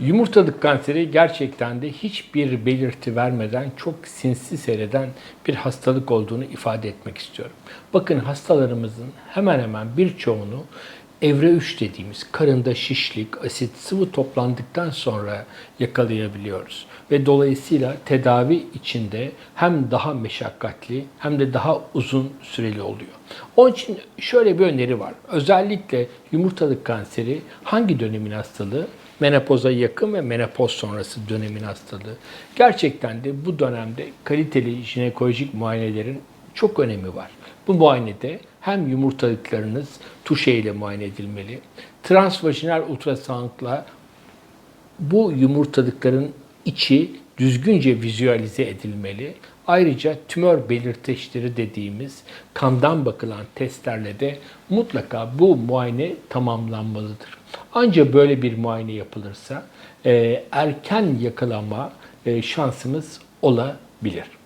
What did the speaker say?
Yumurtalık kanseri gerçekten de hiçbir belirti vermeden çok sinsi seyreden bir hastalık olduğunu ifade etmek istiyorum. Bakın hastalarımızın hemen hemen birçoğunu evre 3 dediğimiz karında şişlik, asit, sıvı toplandıktan sonra yakalayabiliyoruz. Ve dolayısıyla tedavi içinde hem daha meşakkatli hem de daha uzun süreli oluyor. Onun için şöyle bir öneri var. Özellikle yumurtalık kanseri hangi dönemin hastalığı? Menopoza yakın ve menopoz sonrası dönemin hastalığı. Gerçekten de bu dönemde kaliteli jinekolojik muayenelerin çok önemi var. Bu muayenede hem yumurtalıklarınız tuşe ile muayene edilmeli, transvajinal ultrasonla bu yumurtalıkların içi düzgünce vizüalize edilmeli. Ayrıca tümör belirteçleri dediğimiz kandan bakılan testlerle de mutlaka bu muayene tamamlanmalıdır. Ancak böyle bir muayene yapılırsa e, erken yakalama e, şansımız olabilir.